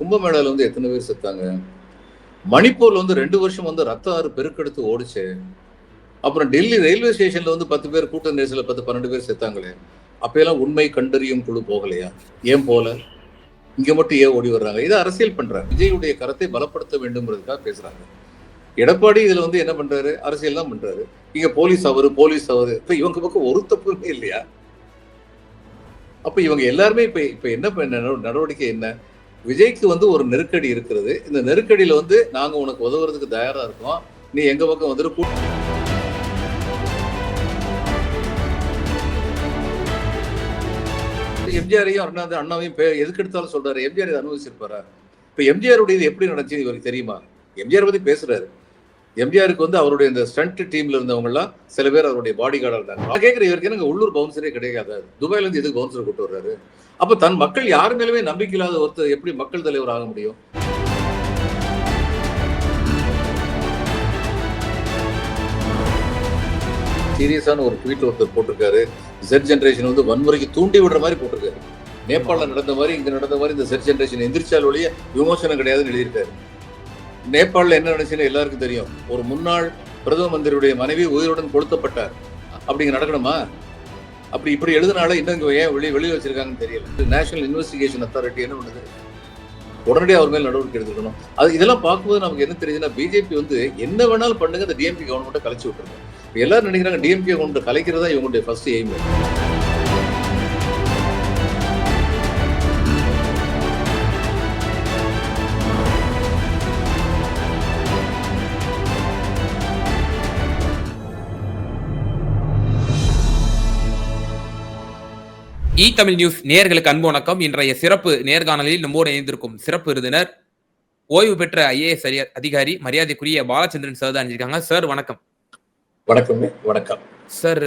கும்பமேளால வந்து எத்தனை பேர் செத்தாங்க? மணிப்பூர்ல வந்து ரெண்டு வருஷம் வந்து ரத்த ஆறு பெருக்கெடுத்து ஓடுச்சு. அப்புறம் டெல்லி ரயில்வே ஸ்டேஷன்ல வந்து பத்து பேர் கூட்ட நெரிசல பத்து பன்னெண்டு பேர் செத்தாங்களே. அப்பெல்லாம் உண்மை கண்டறியும் குழு போகலையா? ஏன் போல? இங்க மட்டும் ஏன் ஓடி வர்றாங்க? இதை அரசியல் பண்றாங்க. விஜயுடைய கரத்தை பலப்படுத்த வேண்டும்ன்றதுக்காக பேசுறாங்க. எடப்பாடி இதுல வந்து என்ன பண்றாரு? அரசியல் தான் பண்றாரு. இங்க போலீஸ் அவரு போலீஸ் அவரு இப்ப இவங்க பக்கம் ஒரு தப்புமே இல்லையா? அப்ப இவங்க எல்லாருமே இப்ப இப்ப என்ன பண்ண நடவடிக்கை என்ன? விஜய்க்கு வந்து ஒரு நெருக்கடி இருக்கிறது. இந்த நெருக்கடியில வந்து நாங்க உனக்கு உதவுறதுக்கு தயாரா இருக்கோம். நீ எங்க பக்கம் வந்துட்டு கூ- எம்ஜிஆரையும் அண்ணா அண்ணாவையும் எதுக்கு எடுத்தாலும் சொல்றாரு. எம்ஜிஆர் இதை அனுபவிச்சிருப்பாரா? இப்ப எம்ஜிஆர் உடைய இது எப்படி நடந்துச்சு இவருக்கு தெரியுமா? எம்ஜிஆர் பத்தி பேசுறாரு. எம்ஜிஆருக்கு வந்து அவருடைய இந்த ஸ்டண்ட் டீம்ல இருந்தவங்க எல்லாம் சில பேர் அவருடைய பாடி கார்டா இருந்தாங்க. நான் கேட்கிற இவருக்கு எனக்கு உள்ளூர் பவுன்சரே கிடைக்காது துபாயில இருந்து எதுக்கு பவுன்சர் கூட்டு வர்றாரு? அப்ப தன் மக்கள் யார் மேலுமே நம்பிக்கை இல்லாத ஒருத்தர் எப்படி மக்கள் தலைவர் ஆக முடியும்? சீரியஸான ஒரு ட்வீட் ஒருத்தர் போட்டிருக்காரு. ஜெட் ஜென்ரேஷன் வந்து வன்முறைக்கு தூண்டி விடுற மாதிரி போட்டிருக்காரு. நேபாளில் நடந்த மாதிரி இங்க நடந்த மாதிரி இந்த ஜெட் ஜென்ரேஷன் எந்திரிச்சால் ஒழிய விமோசனம் கிடையாதுன்னு எழுதியிருக்காரு. நேபாளில் என்ன நடந்துச்சுன்னு எல்லாருக்கும் தெரியும். ஒரு முன்னாள் பிரதம மந்திரியுடைய மனைவி உயிருடன் கொளுத்தப்பட்டார். அப்படிங்க நடக்கணுமா? அப்படி இப்படி எழுதினால இன்னும் ஏன் வெளியே வெளியே வச்சிருக்காங்கன்னு தெரியல. நேஷனல் இன்வெஸ்டிகேஷன் அத்தாரிட்டி என்ன பண்ணுது? உடனடியாக அவர் மேல் நடவடிக்கை எடுத்துக்கணும். அது இதெல்லாம் பார்க்கும்போது நமக்கு என்ன தெரியுதுன்னா பிஜேபி வந்து என்ன வேணாலும் பண்ணுங்க அந்த டிஎம்கே கவர்மெண்ட்டை கலைச்சு விட்டுருங்க. எல்லாரும் நினைக்கிறாங்க டிஎம்கே கவர்மெண்ட் கலைக்கிறதா இவங்களுடைய ஃபர்ஸ்ட் எய்ம் இ தமிழ் நியூஸ் நேயர்களுக்கு அன்பு வணக்கம். இன்றைய சிறப்பு நேர்காணலில் நம்மோடு இணைந்திருக்கும் சிறப்பு விருந்தினர் ஓய்வு பெற்ற ஐஏஎஸ் அதிகாரி மரியாதைக்குரிய பாலச்சந்திரன் சார் தான் அணிஞ்சிருக்காங்க சார் வணக்கம். வணக்கம். வணக்கம் சார்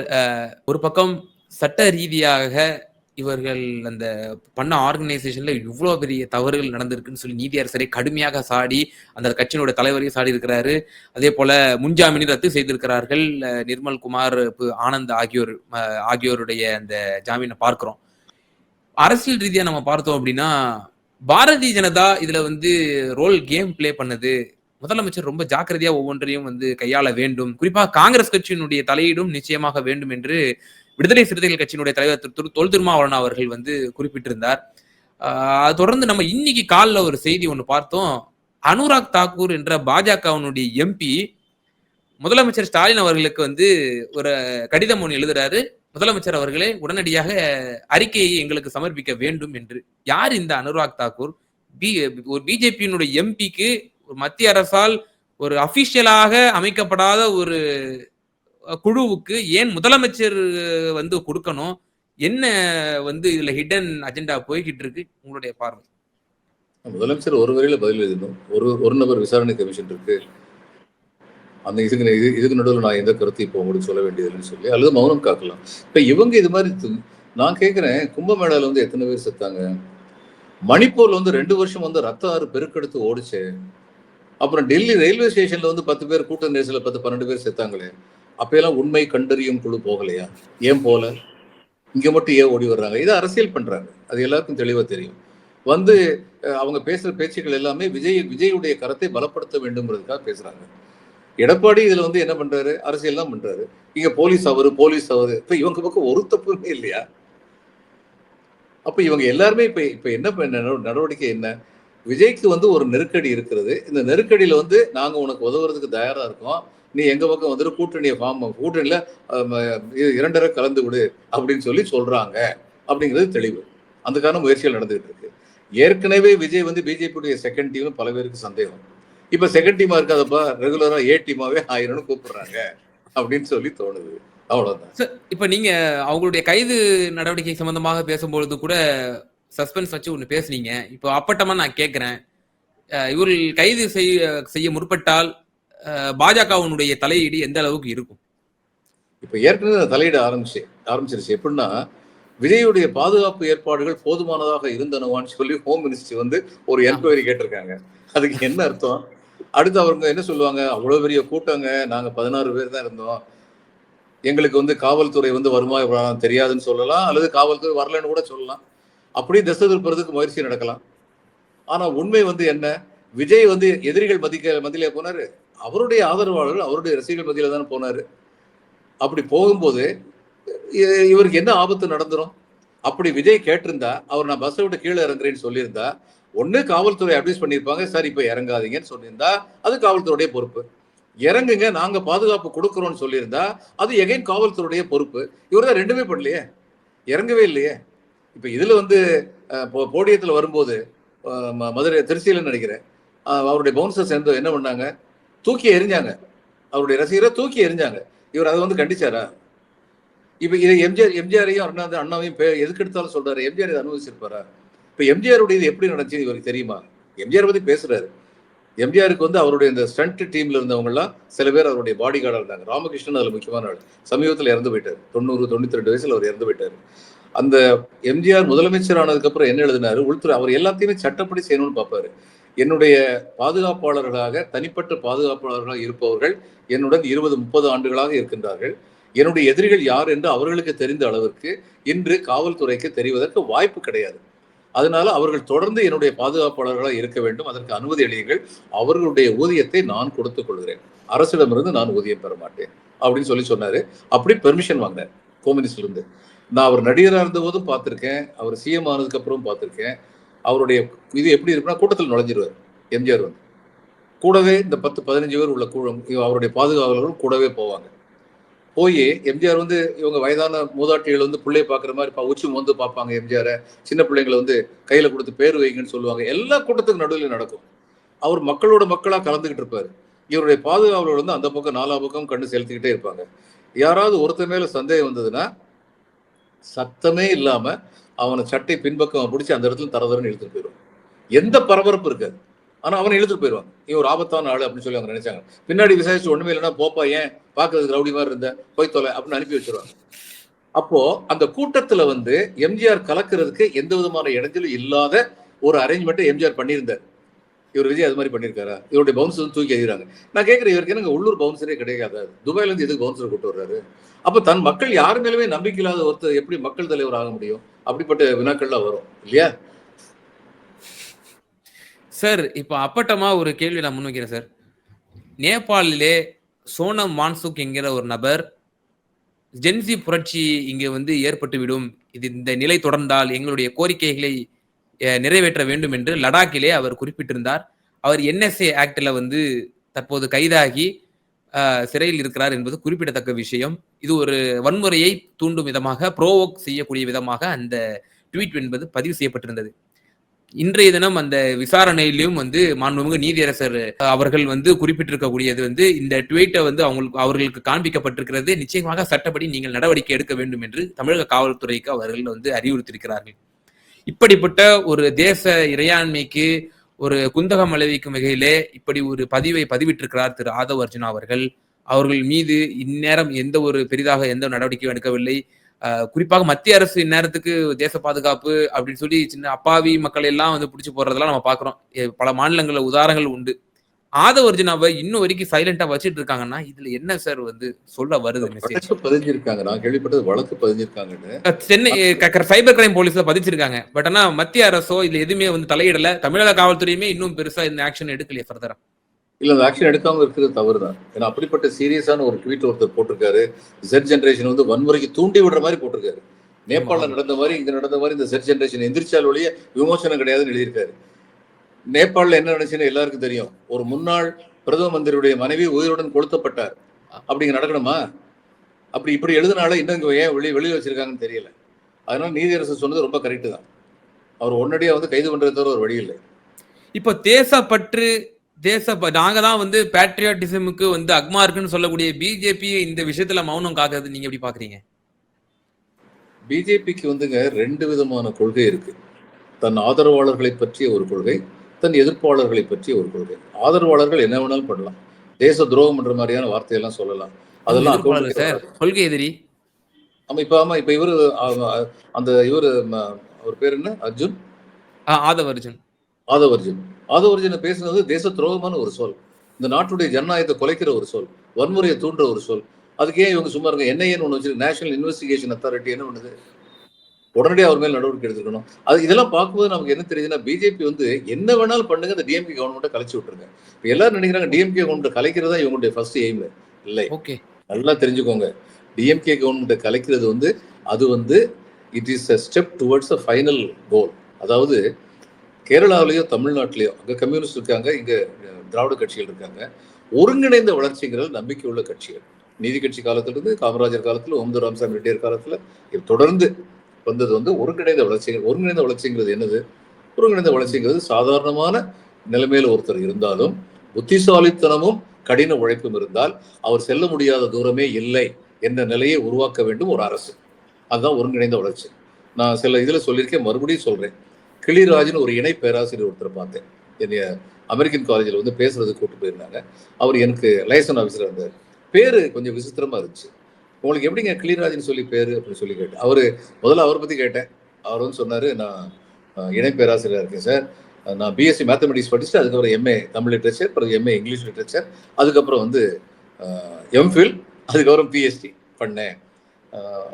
ஒரு பக்கம் சட்ட ரீதியாக இவர்கள் அந்த பண்ண ஆர்கனைசேஷன்ல இவ்வளவு பெரிய தவறுகள் நடந்திருக்குன்னு சொல்லி நீதியரசரை கடுமையாக சாடி அந்த கட்சியினுடைய தலைவரையும் சாடி இருக்கிறாரு. அதே போல முன்ஜாமீனை ரத்து செய்திருக்கிறார்கள் நிர்மல் குமார் ஆனந்த் ஆகியோர் ஆகியோருடைய அந்த ஜாமீனை பார்க்கிறோம். அரசியல் ரீதியா நம்ம பார்த்தோம் அப்படின்னா பாரதிய ஜனதா இதுல வந்து ரோல் கேம் ப்ளே பண்ணுது. முதலமைச்சர் ரொம்ப ஜாக்கிரதையா ஒவ்வொன்றையும் வந்து கையாள வேண்டும். குறிப்பாக காங்கிரஸ் கட்சியினுடைய தலையீடும் நிச்சயமாக வேண்டும் என்று விடுதலை சிறுத்தைகள் கட்சியினுடைய தலைவர் திரு தொல் திருமாவளவன் அவர்கள் வந்து குறிப்பிட்டிருந்தார். அது தொடர்ந்து நம்ம இன்னைக்கு காலில் ஒரு செய்தி ஒன்று பார்த்தோம். அனுராக் தாக்கூர் என்ற பாஜகவினுடைய எம்பி முதலமைச்சர் ஸ்டாலின் அவர்களுக்கு வந்து ஒரு கடிதம் ஒன்று எழுதுறாரு. முதலமைச்சர் அவர்களே உடனடியாக அறிக்கையை எங்களுக்கு சமர்ப்பிக்க வேண்டும் என்று. யார் இந்த அனுராக் தாக்கூர்? பி ஒரு பிஜேபியினுடைய எம்பிக்கு ஒரு மத்திய அரசால் ஒரு அபிஷியலாக அமைக்கப்படாத ஒரு குழுவுக்கு ஏன் முதலமைச்சர் வந்து கொடுக்கணும்? என்ன வந்து இதுல ஹிடன் அஜெண்டா போய்கிட்டு இருக்கு? உங்களுடைய பார்வை. முதலமைச்சர் ஒரு வரையில பதில் எழுதணும். ஒரு ஒரு நபர் விசாரணை கமிஷன் இருக்கு. அந்த இதுக்கு இது இதுக்கு நடுவில் நான் எந்த கருத்து இப்போ உங்களுக்கு சொல்ல வேண்டியதுன்னு சொல்லி அல்லது மௌனம் காக்கலாம். இப்போ இவங்க இது மாதிரி நான் கேட்குறேன் கும்பமேளாவில் வந்து எத்தனை பேர் செத்தாங்க? மணிப்பூரில் வந்து ரெண்டு வருஷம் வந்து ரத்த ஆறு பெருக்கெடுத்து ஓடிச்சு. அப்புறம் டெல்லி ரயில்வே ஸ்டேஷனில் வந்து பத்து பேர் கூட்ட நெரிசலில் பத்து பன்னெண்டு பேர் செத்தாங்களே. அப்பெல்லாம் உண்மை கண்டறியும் குழு போகலையா? ஏன் போல? இங்கே மட்டும் ஏன் ஓடி வர்றாங்க? இதை அரசியல் பண்ணுறாங்க அது எல்லாருக்கும் தெளிவாக தெரியும். வந்து அவங்க பேசுகிற பேச்சுக்கள் எல்லாமே விஜய் விஜயுடைய கரத்தை பலப்படுத்த வேண்டும்ன்றதுக்காக பேசுகிறாங்க எடப்பாடி இதுல வந்து என்ன பண்றாரு? அரசியல் தான் பண்றாரு. இங்க போலீஸ் அவரு போலீஸ் அவரு. இப்ப இவங்க பக்கம் ஒரு தப்புமே இல்லையா? அப்ப இவங்க எல்லாருமே இப்ப இப்ப என்ன பண்ண நடவடிக்கை என்ன? விஜய்க்கு வந்து ஒரு நெருக்கடி இருக்கிறது. இந்த நெருக்கடியில வந்து நாங்க உனக்கு உதவுறதுக்கு தயாரா இருக்கோம். நீ எங்க பக்கம் வந்துட்டு கூட்டணியை ஃபார்ம் கூட்டணியில இரண்டரை கலந்து விடு அப்படின்னு சொல்லி சொல்றாங்க. அப்படிங்கிறது தெளிவு. அதுக்கான முயற்சிகள் நடந்துகிட்டு இருக்கு. ஏற்கனவே விஜய் வந்து பிஜேபியுடைய செகண்ட் டீம் பல பேருக்கு சந்தேகம். இப்ப செகண்ட் டீமா இருக்காதப்பா ரெகுலரா ஏ டீமாவே ஆயிரம்னு கூப்பிடுறாங்க. அப்படின்னு சொல்லி தோணுது. அவ்வளவுதான். சார் இப்ப நீங்க அவங்களுடைய கைது நடவடிக்கை சம்பந்தமாக பேசும்பொழுது கூட சஸ்பென்ஸ் வச்சு ஒண்ணு பேசுனீங்க. இப்போ அப்பட்டமா நான் கேட்கிறேன் இவர்கள் கைது செய்ய செய்ய முற்பட்டால் பாஜகவினுடைய தலையீடு எந்த அளவுக்கு இருக்கும்? இப்ப ஏற்கனவே தலையிட ஆரம்பிச்சு ஆரம்பிச்சிருச்சு. எப்படின்னா விஜயுடைய பாதுகாப்பு ஏற்பாடுகள் போதுமானதாக இருந்தனவான்னு சொல்லி ஹோம் மினிஸ்ட்ரி வந்து ஒரு என்கொயரி கேட்டிருக்காங்க. அதுக்கு என்ன அர்த்தம்? அடுத்து அவங்க என்ன சொல்லுவாங்க? அவ்வளோ பெரிய கூட்டங்க. நாங்கள் பதினாறு பேர் தான் இருந்தோம். எங்களுக்கு வந்து காவல்துறை வந்து வருமா தெரியாதுன்னு சொல்லலாம். அல்லது காவல்துறை வரலன்னு கூட சொல்லலாம். அப்படியே திசை திருப்புறதுக்கு முயற்சி நடக்கலாம். ஆனால் உண்மை வந்து என்ன? விஜய் வந்து எதிரிகள் மதிக்க மதியிலே போனார். அவருடைய ஆதரவாளர்கள் அவருடைய ரசிகர்கள் மத்தியில தானே போனார். அப்படி போகும்போது இ- இவருக்கு என்ன ஆபத்து நடந்துரும்? அப்படி விஜய் கேட்டிருந்தா அவர் நான் பஸ்ஸை விட்டு கீழே இறங்குறேன்னு சொல்லியிருந்தா ஒன்று காவல்துறை அட்வைஸ் பண்ணியிருப்பாங்க. சார் இப்போ இறங்காதீங்கன்னு சொல்லியிருந்தா அது காவல்துறையுடைய பொறுப்பு. இறங்குங்க நாங்கள் பாதுகாப்பு கொடுக்குறோம்னு சொல்லியிருந்தா அது எகைன் காவல்துறையுடைய பொறுப்பு. இவர் தான் ரெண்டுமே பண்ணலையே. இறங்கவே இல்லையே. இப்போ இதில் வந்து போடியத்தில் போ- வரும்போது ம- மதுரை திருச்சியில் நினைக்கிறேன். அவருடைய பவுன்சர்ஸ் சேர்ந்து என்ன பண்ணாங்க? தூக்கி எரிஞ்சாங்க அவருடைய ரசிகரை தூக்கி எரிஞ்சாங்க இவர் அதை வந்து கண்டிச்சாரா? இப்போ இதை எம்ஜிஆர் எம்ஜிஆரையும் அண்ணா அண்ணாவையும் எதுக்கு எடுத்தாலும் சொல்றாரு. எம்ஜிஆர் இதை அனுபவிச்சிருப்பாரா இப்போ எம்ஜிஆருடைய இது எப்படி நடந்துச்சு இவருக்கு தெரியுமா? எம்ஜிஆர் பத்தி பேசுறாரு. எம்ஜிஆருக்கு வந்து அவருடைய இந்த ஸ்டண்ட் டீம்ல இருந்தவங்கலாம் சில பேர் அவருடைய பாடி கார்டா இருந்தாங்க. ராமகிருஷ்ணன் அதுல முக்கியமான ஆள். சமீபத்தில் இறந்து போயிட்டார். தொண்ணூறு தொண்ணூத்தி ரெண்டு வயசுல அவர் இறந்து போயிட்டார். அந்த எம்ஜிஆர் முதலமைச்சர் ஆனதுக்கு அப்புறம் என்ன எழுதினாரு? உள்துறை அவர் எல்லாத்தையுமே சட்டப்படி செய்யணும்னு பார்ப்பாரு. என்னுடைய பாதுகாப்பாளர்களாக தனிப்பட்ட பாதுகாப்பாளர்களாக இருப்பவர்கள் என்னுடன் இருபது முப்பது ஆண்டுகளாக இருக்கின்றார்கள். என்னுடைய எதிரிகள் யார் என்று அவர்களுக்கு தெரிந்த அளவிற்கு இன்று காவல்துறைக்கு தெரிவதற்கு வாய்ப்பு கிடையாது. அதனால அவர்கள் தொடர்ந்து என்னுடைய பாதுகாப்பாளர்களாக இருக்க வேண்டும். அதற்கு அனுமதி அளியுங்கள். அவர்களுடைய ஊதியத்தை நான் கொடுத்துக் கொள்கிறேன். அரசிடமிருந்து நான் ஊதியம் பெற மாட்டேன். அப்படின்னு சொல்லி சொன்னாரு. அப்படி பெர்மிஷன் வாங்கினார். கோமினிஸ்ட்ல இருந்து நான் அவர் நடிகராக இருந்த போதும் அவர் சிஎம் ஆனதுக்கு அப்புறம் பார்த்துருக்கேன். அவருடைய இது எப்படி இருக்குன்னா கூட்டத்தில் நுழைஞ்சிருவார். எம்ஜிஆர் வந்து. கூடவே இந்த பத்து பதினஞ்சு பேர் உள்ள கூழம் அவருடைய பாதுகாவலர்கள் கூடவே போவாங்க. போய் எம்ஜிஆர் வந்து இவங்க வயதான மூதாட்டிகள் வந்து பிள்ளைய பார்க்குற மாதிரி பா- உச்சி வந்து பார்ப்பாங்க எம்ஜிஆரை. சின்ன பிள்ளைங்களை வந்து கையில் கொடுத்து பேர் வைங்கன்னு சொல்லுவாங்க. எல்லா கூட்டத்துக்கு நடுவில் நடக்கும். அவர் மக்களோட மக்களாக கலந்துக்கிட்டு இருப்பார். இவருடைய பாதுகாவலர் வந்து அந்த பக்கம் நாலா பக்கம் கண்டு செலுத்திக்கிட்டே இருப்பாங்க. யாராவது ஒருத்தர் மேலே சந்தேகம் வந்ததுன்னா சத்தமே இல்லாமல் அவனை சட்டை பின்பக்கம் பிடிச்சி அந்த இடத்துல தரதரன்னு இழுத்துட்டு போயிடும் எந்த பரபரப்பு இருக்காது. ஆனால் அவனை இழுத்துட்டு போயிடுவாங்க இவன் ஒரு ஆபத்தான ஆள் அப்படின்னு சொல்லி அவங்க நினைச்சாங்க. பின்னாடி விசாரிச்சு ஒன்றுமே இல்லைன்னா போப்பா ஏன் பார்க்கறதுக்கு ரவுடி மாதிரி இருந்த? போய் தொலை அப்படின்னு அனுப்பி வச்சிருவாங்க. அப்போ அந்த கூட்டத்துல வந்து எம்ஜிஆர் கலக்கிறதுக்கு எந்த விதமான இடைஞ்சலும் இல்லாத ஒரு அரேஞ்ச்மெண்ட்டை எம்ஜிஆர் பண்ணியிருந்தார். இவர் விஜய் அது மாதிரி பண்ணியிருக்காரா? இவருடைய பவுன்சர் வந்து தூக்கி எழுதிறாங்க நான் கேட்கிறேன் இவருக்கு எனக்கு உள்ளூர் பவுன்சரே கிடைக்காது துபாயில இருந்து எதுக்கு பவுன்சர் கூட்டு வர்றாரு? அப்ப தன் மக்கள் யார் மேலுமே நம்பிக்கை இல்லாத ஒருத்தர் எப்படி மக்கள் தலைவர் ஆக முடியும்? அப்படிப்பட்ட வினாக்கள்லாம் வரும் இல்லையா? சார் இப்போ அப்பட்டமா ஒரு கேள்வி நான் முன்வைக்கிறேன் சார். நேபாளிலே சோனம் மான்சுக் என்கிற ஒரு நபர் ஜென்சி புரட்சி இங்கே வந்து ஏற்பட்டுவிடும். இது இந்த நிலை தொடர்ந்தால் எங்களுடைய கோரிக்கைகளை நிறைவேற்ற வேண்டும் என்று லடாக்கிலே அவர் குறிப்பிட்டிருந்தார். அவர் என்எஸ்ஏ ஆக்டில் வந்து தற்போது கைதாகி சிறையில் இருக்கிறார் என்பது குறிப்பிடத்தக்க விஷயம். இது ஒரு வன்முறையை தூண்டும் விதமாக ப்ரோவோக் செய்யக்கூடிய விதமாக அந்த ட்வீட் என்பது பதிவு செய்யப்பட்டிருந்தது. இன்றைய தினம் அந்த விசாரணையிலும் வந்து மாண்புமிகு நீதியரசர் அவர்கள் வந்து குறிப்பிட்டிருக்கக்கூடியது வந்து இந்த ட்வீட்டை வந்து அவங்களுக்கு அவர்களுக்கு காண்பிக்கப்பட்டிருக்கிறது. நிச்சயமாக சட்டப்படி நீங்கள் நடவடிக்கை எடுக்க வேண்டும் என்று தமிழக காவல்துறைக்கு அவர்கள் வந்து அறிவுறுத்தியிருக்கிறார்கள். இப்படிப்பட்ட ஒரு தேச இறையாண்மைக்கு ஒரு குந்தகம் விளைவிக்கும் வகையிலே இப்படி ஒரு பதிவை பதிவிட்டிருக்கிறார் திரு ஆதவ் அர்ஜுனா அவர்கள். அவர்கள் மீது இந்நேரம் எந்த ஒரு பெரிதாக எந்த நடவடிக்கையும் எடுக்கவில்லை. குறிப்பாக மத்திய அரசு இந்நேரத்துக்கு தேச பாதுகாப்பு அப்படின்னு சொல்லி சின்ன அப்பாவி மக்கள் எல்லாம் வந்து பிடிச்சி போறதெல்லாம் நம்ம பாக்குறோம். எ- பல மாநிலங்கள்ல உதாரணங்கள் உண்டு. ஆதவ அர்ஜுனாவை இன்னும் வரைக்கும் சைலண்டா வச்சிட்டு இருக்காங்கன்னா இதுல என்ன சார் வந்து சொல்ல வருது மெசேஜ் பதிஞ்சிருக்காங்க. நான் கேள்விப்பட்டது வழக்கு பதிஞ்சிருக்காங்கன்னு. சென்னை சைபர் கிரைம் போலீஸ்ல பதிச்சிருக்காங்க. பட் ஆனா மத்திய அரசோ இதுல எதுவுமே வந்து தலையிடல. தமிழக காவல்துறையுமே இன்னும் பெருசா இந்த ஆக்ஷன் எடுக்கலையே ஃபர்தரா இல்ல அந்த ஆக்ஷன் எடுக்காம இருக்கிறது தவறு தான் ஏன்னா அப்படிப்பட்ட சீரியஸான ஒரு ட்வீட் ஒருத்தர் போட்டிருக்காரு. ஜெட் ஜென்ரேஷன் வந்து வன்முறைக்கு தூண்டி விடுற மாதிரி போட்டிருக்காரு. நேபாளில் நடந்த மாதிரி இங்க நடந்த மாதிரி இந்த செட் ஜென்ரேஷன் எந்திரிச்சால் ஒழிய விமோசனம் கிடையாதுன்னு எழுதியிருக்காரு. நேபாளில் என்ன நினைச்சுன்னு எல்லாருக்கும் தெரியும். ஒரு முன்னாள் பிரதம மந்திரியுடைய மனைவி உயிருடன் கொளுத்தப்பட்டார். அப்படிங்க நடக்கணுமா? அப்படி இப்படி எழுதினால இன்னும் இங்க ஏன் வெளியே வெளியே வச்சிருக்காங்கன்னு தெரியல. அதனால நீதியரசர் சொன்னது ரொம்ப கரெக்டு தான். அவர் உடனடியாக வந்து கைது பண்றது தவிர ஒரு வழி இல்லை. இப்போ தேசப்பற்று தேச நாங்க தான் வந்து பேட்ரியாட்டிசமுக்கு வந்து அக்மா இருக்குன்னு சொல்லக்கூடிய பிஜேபி இந்த விஷயத்துல மௌனம் காக்குறது நீங்க எப்படி பாக்குறீங்க? பிஜேபிக்கு வந்துங்க ரெண்டு விதமான கொள்கை இருக்கு. தன் ஆதரவாளர்களை பற்றிய ஒரு கொள்கை தன் எதிர்ப்பாளர்களை பற்றிய ஒரு கொள்கை. ஆதரவாளர்கள் என்ன வேணாலும் பண்ணலாம். தேச துரோகம் என்ற மாதிரியான வார்த்தையெல்லாம் சொல்லலாம். அதெல்லாம் கொள்கை எதிரி. ஆமா இப்ப ஆமா இப்ப இவரு அந்த இவரு அவர் பேர் என்ன? அர்ஜுன்? ஆதவ அர்ஜுன். ஆதவ் அர்ஜுன் ஆதவ் அர்ஜுனை பேசுனது தேச துரோகமான ஒரு சொல். இந்த நாட்டுடைய ஜனநாயகத்தை குலைக்கிற ஒரு சொல். வன்முறையை தூண்டுற ஒரு சொல். அதுக்கு ஏன் இவங்க சும்மா இருங்க என்ஐஏன்னு ஒன்று வச்சிருக்கு? நேஷனல் இன்வெஸ்டிகேஷன் அத்தாரிட்டி என்ன பண்ணுது? உடனடியாக அவர் மேல் நடவடிக்கை எடுத்துக்கணும் அது இதெல்லாம் பார்க்கும்போது நமக்கு என்ன தெரியுதுன்னா பிஜேபி வந்து என்ன வேணாலும் பண்ணுங்க இந்த டிஎம்கே கவர்மெண்ட்டை கலைச்சு விட்டுருங்க. இப்போ எல்லாரும் நினைக்கிறாங்க டிஎம்கே கவர்மெண்ட் கலைக்கிறது இவங்களுடைய ஃபர்ஸ்ட் எய்ம் இல்லை. ஓகே நல்லா தெரிஞ்சுக்கோங்க. டிஎம்கே கவர்மெண்ட்டை கலைக்கிறது வந்து அது வந்து it is a step towards a final goal அதாவது கேரளாவிலேயோ தமிழ்நாட்டிலேயோ அங்கே கம்யூனிஸ்ட் இருக்காங்க இங்கே திராவிட கட்சிகள் இருக்காங்க. ஒருங்கிணைந்த வளர்ச்சிங்கிறது நம்பிக்கை உள்ள கட்சிகள். நீதி கட்சி காலத்திலிருந்து காமராஜர் காலத்தில் ஓம்து ராமசாமி ரெட்டியார் காலத்தில் இது தொடர்ந்து வந்தது வந்து ஒருங்கிணைந்த வளர்ச்சிகள். ஒருங்கிணைந்த வளர்ச்சிங்கிறது என்னது? ஒருங்கிணைந்த வளர்ச்சிங்கிறது சாதாரணமான நிலைமையில் ஒருத்தர் இருந்தாலும் புத்திசாலித்தனமும் கடின உழைப்பும் இருந்தால் அவர் செல்ல முடியாத தூரமே இல்லை என்ற நிலையை உருவாக்க வேண்டும் ஒரு அரசு. அதுதான் ஒருங்கிணைந்த வளர்ச்சி. நான் சில இதில் சொல்லியிருக்கேன் மறுபடியும் சொல்கிறேன் கிளிராஜன் ஒரு இணை பேராசிரியர் ஒருத்தர் பார்த்தேன். என்னைய அமெரிக்கன் காலேஜில் வந்து பேசுறதுக்கு கூட்டு போயிருந்தாங்க. அவர் எனக்கு லைசன் ஆஃபீஸர் இருந்தார். பேரு கொஞ்சம் விசித்திரமா இருந்துச்சு. உங்களுக்கு எப்படிங்க கிளிராஜன் சொல்லி பேரு? அப்படின்னு சொல்லி கேட்டேன். அவரு முதல்ல அவரை பத்தி கேட்டேன். அவர் வந்து சொன்னாரு நான் இணை பேராசிரியராக இருக்கேன் சார். நான் பிஎஸ்சி மேத்தமெட்டிக்ஸ் படிச்சுட்டு அதுக்கப்புறம் எம்ஏ தமிழ் லிட்ரேச்சர் பிறகு எம்ஏ இங்கிலீஷ் லிட்ரேச்சர் அதுக்கப்புறம் வந்து எம்ஃபில் அதுக்கப்புறம் பிஎஸ்டி பண்ணேன்.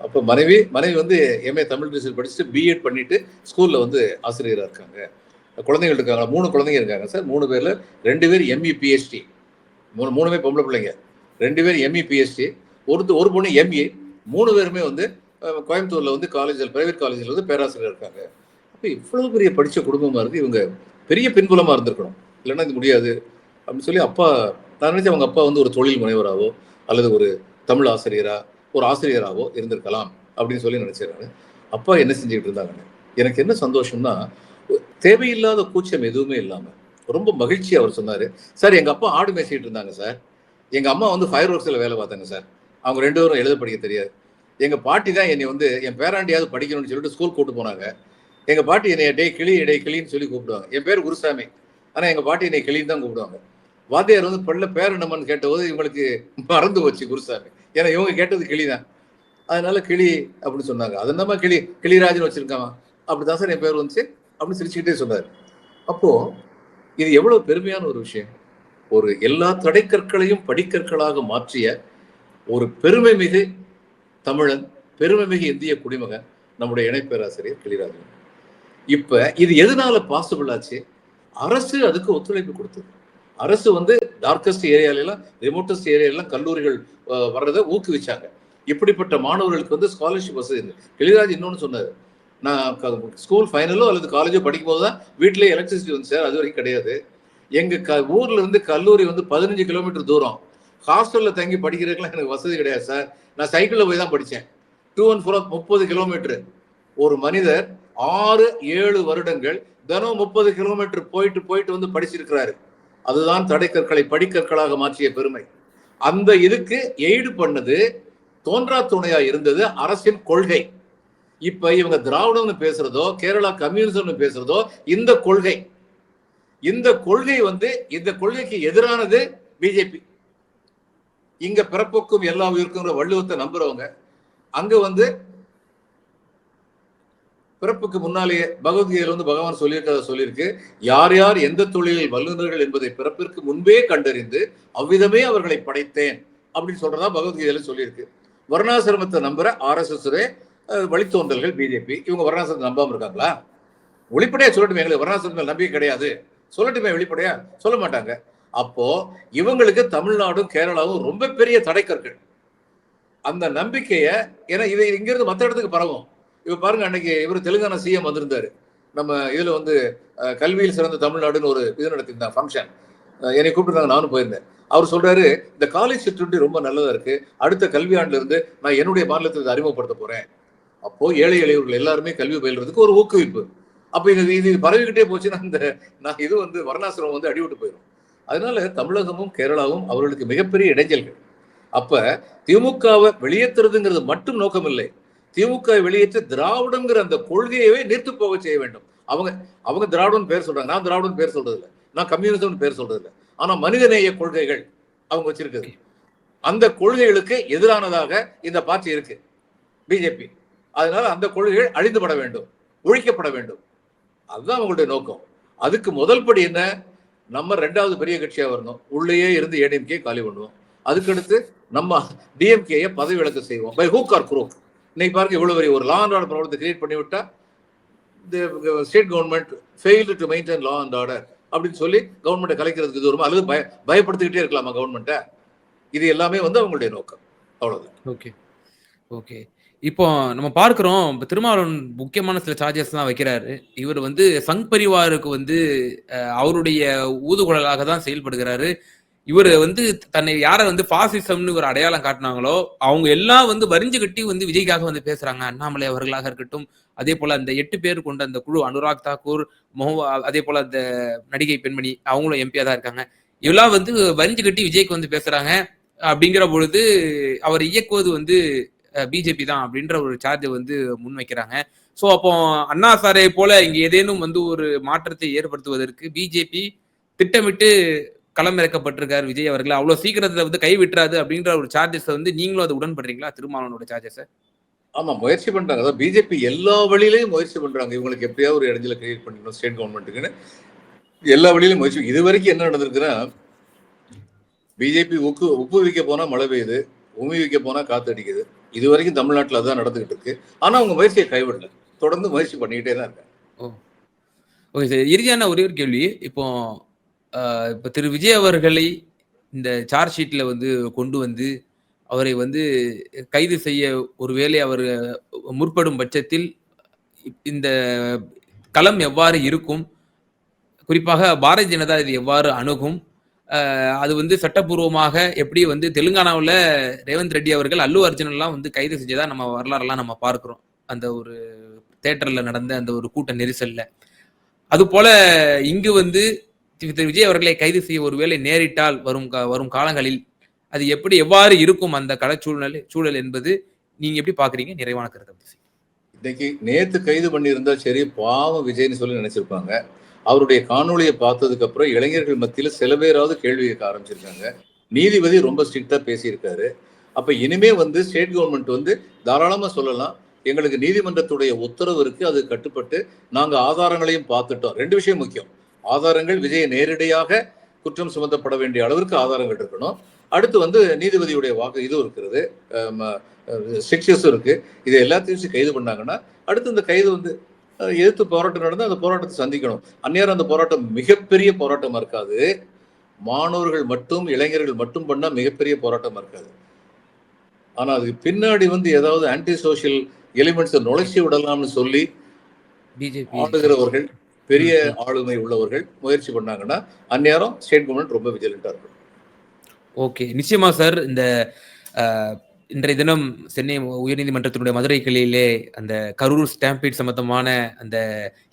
அப்போ மனைவி மனைவி வந்து எம்ஏ தமிழ் லிட்ரேச்சர் படிச்சுட்டு பிஎட் பண்ணிட்டு ஸ்கூலில் வந்து ஆசிரியராக இருக்காங்க. குழந்தைகள் இருக்காங்க. மூணு குழந்தைங்க இருக்காங்க சார். மூணு பேரில் ரெண்டு பேர் எம்இ பிஹெச்டி மூணு மூணுமே பொம்பளை பிள்ளைங்க. ரெண்டு பேர் எம்இ பிஹெச்டி ஒருத்தர் ஒரு பொண்ணு எம்ஏ மூணு பேருமே வந்து கோயம்புத்தூரில் வந்து காலேஜில் பிரைவேட் காலேஜில் வந்து பேராசிரியர் இருக்காங்க. அப்போ இவ்வளோ பெரிய படித்த குடும்பமாக இருக்குது இவங்க பெரிய பின்புலமாக இருந்திருக்கணும். இல்லைன்னா இது முடியாது. அப்படின்னு சொல்லி அப்பா நான் நினைச்சேன் அவங்க அப்பா வந்து ஒரு தொழில் முனைவராகவோ அல்லது ஒரு தமிழ் ஆசிரியராக ஒரு ஆசிரியராகவோ இருந்திருக்கலாம் அப்படின்னு சொல்லி நினைச்சேன் அப்பா என்ன செஞ்சுக்கிட்டு இருந்தாங்க எனக்கு என்ன சந்தோஷம்னா தேவையில்லாத கூச்சம் எதுவுமே இல்லாமல் ரொம்ப மகிழ்ச்சி அவர் சொன்னார். சார் எங்கள் அப்பா ஆடு மேய்ச்சிட்டு இருந்தாங்க சார். எங்கள் அம்மா வந்து ஃபயர் ஒர்க்ஸில் வேலை பார்த்தாங்க சார். அவங்க ரெண்டு பேரும் எழுத படிக்க தெரியாது. எங்கள் பாட்டி தான் என்னை வந்து என் பேராண்டியாவது படிக்கணும்னு சொல்லிட்டு ஸ்கூல் கூட்டு போனாங்க. எங்கள் பாட்டி என்னை டே கிளி டே கிளின்னு சொல்லி கூப்பிடுவாங்க. என் பேர் குருசாமி. ஆனால் எங்கள் பாட்டி என்னை கிளின்னு தான் கூப்பிடுவாங்க. வாத்தியார் வந்து பள்ள பேர் என்னமான்னு கேட்டபோது இவங்களுக்கு மறந்து போச்சு குருசாமி. ஏன்னா இவங்க கேட்டது கிளி தான் அதனால கிளி அப்படின்னு சொன்னாங்க. அது என்னமா கிளி? கிளிராஜன் வச்சிருக்காமா அப்படிதான் சார் என் பேர் வந்துச்சு. அப்படின்னு சிரிச்சுக்கிட்டே சொன்னார். அப்போ இது எவ்வளவு பெருமையான ஒரு விஷயம். ஒரு எல்லா தடைக்கற்களையும் படிக்கற்களாக மாற்றிய ஒரு பெருமை மிகு தமிழன் பெருமை மிகு இந்திய குடிமகன் நம்முடைய இணைப்பேராசிரியர் கிளிராஜன். இப்ப இது எதனால பாசிபிள் ஆச்சு? அரசு அதுக்கு ஒத்துழைப்பு கொடுத்தது. அரசு வந்து டார்க்கஸ்ட் ஏரியாலெல்லாம் ரிமோட்டஸ்ட் ஏரியாலாம் கல்லூரிகள் வர்றதை ஊக்குவிச்சாங்க. இப்படிப்பட்ட மாணவர்களுக்கு வந்து ஸ்காலர்ஷிப் வசதி இருக்கு கிளிராஜ் இன்னொன்று சொன்னார். நான் ஸ்கூல் ஃபைனலோ அல்லது காலேஜோ படிக்கும் போது தான் வீட்டிலேயே எலக்ட்ரிசிட்டி வந்து சார் அது வரைக்கும் கிடையாது. எங்கள் க ஊரில் இருந்து கல்லூரி வந்து பதினஞ்சு கிலோமீட்டர் தூரம். ஹாஸ்டலில் தங்கி படிக்கிறதுக்குலாம் எனக்கு வசதி கிடையாது சார் நான் சைக்கிளில் போய் தான் படித்தேன் டூ அண்ட் ஃபோர் முப்பது கிலோமீட்டர் ஒரு மனிதர் ஆறு ஏழு வருடங்கள் தினம் முப்பது கிலோமீட்டர் போயிட்டு போயிட்டு வந்து படிச்சிருக்கிறாரு. அதுதான் தடைக்கற்களை படிக்கற்களாக மாற்றிய பெருமை. அந்த இதுக்கு எய்டு பண்ணது தோன்றா துணையா இருந்தது அரசின் கொள்கை. இப்ப இவங்க திராவிடம்னு பேசுறதோ கேரளா கம்யூனிசம்னு பேசுறதோ இந்த கொள்கை. இந்த கொள்கை வந்து இந்த கொள்கைக்கு எதிரானது பிஜேபி. இங்க பிறப்புக்கும் எல்லா உயிருக்குங்கிற வள்ளுவத்தை நம்புறவங்க அங்க வந்து பிறப்புக்கு முன்னாலேயே பகவத்கீதையில் வந்து பகவான் சொல்லியிருக்கிறத சொல்லியிருக்கு. யார் யார் எந்த தொழிலில் வல்லுநர்கள் என்பதை பிறப்பிற்கு முன்பே கண்டறிந்து அவ்விதமே அவர்களை படைத்தேன் அப்படின்னு சொல்றதா பகவத்கீதையில சொல்லியிருக்கு. வர்ணாசிரமத்தை நம்புற ஆர்எஸ்எஸ் வழித்தோன்றல்கள் பிஜேபி இவங்க வர்ணாசிரமத்தை நம்பாம இருக்காங்களா? வெளிப்படையா சொல்லட்டுமே எங்களுக்கு வர்ணாசிரமத்தில் நம்பிக்கை கிடையாது. சொல்லட்டுமே வெளிப்படையா சொல்ல மாட்டாங்க. அப்போ இவங்களுக்கு தமிழ்நாடும் கேரளாவும் ரொம்ப பெரிய தடைக்கற்கள். அந்த நம்பிக்கையை ஏன்னா இது இங்கிருந்து மற்ற இடத்துக்கு பரவும். இப்போ பாருங்க அன்னைக்கு இவர் தெலுங்கானா சிஎம் வந்திருந்தாரு. நம்ம இதில் வந்து கல்வியில் சிறந்த தமிழ்நாடுன்னு ஒரு இது நடத்தியிருந்தாங்க ஃபங்க்ஷன் என்னை கூப்பிட்டுருந்தாங்க நானும் போயிருந்தேன். அவர் சொல்றாரு இந்த காலேஜ் சிற்றுண்டி ரொம்ப நல்லதா இருக்கு. அடுத்த கல்வியாண்டுல இருந்து நான் என்னுடைய மாநிலத்தில் இதை அறிமுகப்படுத்த போறேன். அப்போ ஏழை எளியவர்கள் எல்லாருமே கல்வி பயில்றதுக்கு ஒரு ஊக்குவிப்பு. அப்ப இது இது பரவிக்கிட்டே போச்சுன்னா இந்த நான் இது வந்து வர்ணாசிரமம் வந்து அடிவிட்டு போயிடும் அதனால தமிழகமும் கேரளாவும் அவர்களுக்கு மிகப்பெரிய இடைஞ்சல்கள். அப்ப திமுகவை வெளியேற்றுறதுங்கிறது மட்டும் நோக்கம் இல்லை திமுக வெளியேற்ற திராவிடங்கிற அந்த கொள்கையவே நிறுத்து போக செய்ய வேண்டும். அவங்க அவங்க திராவிடன் பேர் சொல்றாங்க. நான் திராவிடன் பேர் சொல்றது இல்லை நான் கம்யூனிசம் பேர் சொல்றது இல்லை ஆனா மனிதநேய கொள்கைகள் அவங்க வச்சிருக்குது. அந்த கொள்கைகளுக்கு எதிரானதாக இந்த பார்ட்டி இருக்கு. பிஜேபி. அதனால அந்த கொள்கைகள் அழிந்துபட வேண்டும். ஒழிக்கப்பட வேண்டும். அதுதான் அவங்களுடைய நோக்கம். அதுக்கு முதல் படி என்ன? நம்ம ரெண்டாவது பெரிய கட்சியா வரணும். உள்ளேயே இருந்து ஏடிஎம்கே காலி பண்ணுவோம். அதுக்கடுத்து நம்ம டிஎம்கேயை பதவி விலக்கு செய்வோம். பை ஹூக் ஆர் குரூப் இன்னைக்கு பாருங்க இவ்வளவு பெரிய ஒரு லா அண்ட் ஆர்டர் ப்ராப்ளத்தை கிரியேட் பண்ணி விட்டா state government fail to maintain law and order அப்படின்னு சொல்லி கவர்மெண்ட்டை கலைக்கிறதுக்கு இது வருமா அல்லது பய பயப்படுத்திக்கிட்டே இருக்கலாமா கவர்மெண்ட்டை இது எல்லாமே வந்து அவங்களுடைய நோக்கம். அவ்வளவுதான். ஓகே. ஓகே. இப்போ நம்ம பார்க்குறோம் இப்போ திருமாவளவன் முக்கியமான சில சார்ஜஸ் தான் வைக்கிறாரு. இவர் வந்து சங் பரிவாருக்கு வந்து அவருடைய ஊதுகுழலாக தான் செயல்படுகிறாரு. இவர் வந்து தன்னை யாரை வந்து பாசிசம்னு இவர் அடையாளம் காட்டினாங்களோ அவங்க எல்லாம் வந்து வரிஞ்சு கட்டி வந்து விஜய்க்காக வந்து பேசுறாங்க. அண்ணாமலை அவர்களாக இருக்கட்டும் அதே போல அந்த எட்டு பேர் கொண்ட அந்த குழு அனுராக் தாக்கூர் மொஹ அதே போல அந்த நடிகை பெண்மணி அவங்களும் எம்பியா தான் இருக்காங்க. இவெல்லாம் வந்து வரிஞ்சு கட்டி விஜய்க்கு வந்து பேசுறாங்க. அப்படிங்கிற பொழுது அவர் இயக்குவது வந்து பிஜேபி தான் அப்படின்ற ஒரு சார்ஜை வந்து முன்வைக்கிறாங்க. ஸோ அப்போ அண்ணா சாரை போல இங்க ஏதேனும் வந்து ஒரு மாற்றத்தை ஏற்படுத்துவதற்கு பிஜேபி திட்டமிட்டு களமிறக்கப்பட்டிருக்கார் விஜய் அவர்கள். அவ்வளவு சீக்கிரத்துல வந்து கை விட்டுறாது அப்படின்ற ஒரு சார்ஜஸ் வந்து நீங்களும் அது உடன்படுறீங்களா? திருமாவளவனோட சார்ஜஸ் ஆமா முயற்சி பண்றாங்க. அதாவது பிஜேபி எல்லா வழியிலையும் முயற்சி பண்றாங்க. இவங்களுக்கு எப்படியாவது ஒரு இடைஞ்சல கிரியேட் பண்ணிக்கணும் ஸ்டேட் கவர்மெண்ட்டுக்குன்னு எல்லா வழியிலும் முயற்சி இது வரைக்கும் என்ன நடந்திருக்குன்னா பிஜேபி உப்பு உப்பு விற்க போனா மழை பெய்யுது உமி விற்க போனா காத்து அடிக்குது. இது வரைக்கும் தமிழ்நாட்டில் அதான் நடந்துகிட்டு இருக்கு. ஆனா அவங்க முயற்சியை கைவிடல. தொடர்ந்து முயற்சி பண்ணிக்கிட்டே தான் இருக்காங்க. Okay sir. இறுதியான ஒரே ஒரு கேள்வி. இப்போ இப்போ திரு விஜய் அவர்களை இந்த சார்ஜ் ஷீட்டில் வந்து கொண்டு வந்து அவரை வந்து கைது செய்ய ஒருவேளை அவர் முற்படும் பட்சத்தில் இந்த களம் எவ்வாறு இருக்கும்? குறிப்பாக பாரதிய ஜனதா இது எவ்வாறு அணுகும்? அது வந்து சட்டப்பூர்வமாக எப்படி வந்து தெலுங்கானாவில் ரேவந்த் ரெட்டி அவர்கள் அல்லு அர்ஜுனெல்லாம் வந்து கைது செஞ்சதா நம்ம வரலாறுலாம் நம்ம பார்க்குறோம். அந்த ஒரு தேட்டரில் நடந்த அந்த ஒரு கூட்ட நெரிசலில். அது போல இங்கு வந்து திரு விஜய் அவர்களை கைது செய்ய ஒருவேளை நேரிட்டால் வரும் வரும் காலங்களில் அது எப்படி எவ்வாறு இருக்கும் அந்த கள சூழ்நிலை சூழல் என்பது நீங்க எப்படி பாக்குறீங்க நிறைவான கருத்தை இன்னைக்கு நேத்து கைது பண்ணியிருந்தா சரி பாவம் விஜய்னு சொல்லி நினைச்சிருப்பாங்க. அவருடைய காணொளியை பார்த்ததுக்கு அப்புறம் இளைஞர்கள் மத்தியில சில பேராவது கேள்வி கேட்க ஆரம்பிச்சிருக்காங்க. நீதிபதி ரொம்ப ஸ்ட்ரிக்டா பேசியிருக்காரு. அப்ப இனிமே வந்து ஸ்டேட் கவர்மெண்ட் வந்து தாராளமா சொல்லலாம். எங்களுக்கு நீதிமன்றத்துடைய உத்தரவு இருக்கு. அது கட்டுப்பட்டு நாங்க ஆதாரங்களையும் பார்த்துட்டோம். ரெண்டு விஷயம் முக்கியம். ஆதாரங்கள் விஜயை நேரடியாக குற்றம் சுமத்தப்பட வேண்டிய அளவிற்கு ஆதாரங்கள் இருக்கணும். அடுத்து வந்து நீதிபதியுடைய வாக்கு இதுவும் இருக்கிறது. சிக்ஸஸும் இருக்கு. இது எல்லாத்தையும் கைது பண்ணாங்கன்னா அடுத்து இந்த கைது வந்து எதிர்த்து போராட்டம் நடந்து அந்த போராட்டத்தை சந்திக்கணும். அந்நேரம் அந்த போராட்டம் மிகப்பெரிய போராட்டமா இருக்காது. மாணவர்கள் மட்டும் இளைஞர்கள் மட்டும் பண்ணா மிகப்பெரிய போராட்டமா இருக்காது. ஆனா அதுக்கு பின்னாடி வந்து ஏதாவது ஆன்டி சோஷியல் எலிமெண்ட்ஸை நுழைச்சி விடலாம்னு சொல்லி ஆளுகிறவர்கள் பெரிய ஆளுமை உள்ளவர்கள் முயற்சி பண்ணாங்கன்னா அந்நேரம் ஸ்டேட் கவர்மெண்ட் ரொம்ப விஜிலண்டா இருக்கும். ஓகே. நிச்சயமா சார் இந்த இன்றைய தினம் சென்னை உயர்நீதிமன்றத்தினுடைய மதுரை கிளையிலே அந்த கரூர் ஸ்டாம்பீட் சம்பந்தமான அந்த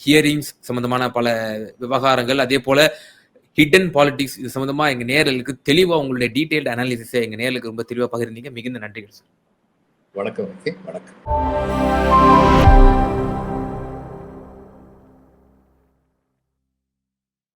ஹியரிங்ஸ் சம்பந்தமான பல விவகாரங்கள் அதே போல ஹிடன் பாலிடிக்ஸ் இது சம்பந்தமா எங்க நேரலுக்கு தெளிவா உங்களுடைய டீடைல்டு அனாலிசிஸை எங்க நேரலுக்கு ரொம்ப தெளிவா பகிர்ந்தீங்க. மிகுந்த நன்றிகள் சார். வணக்கம் வணக்கம்.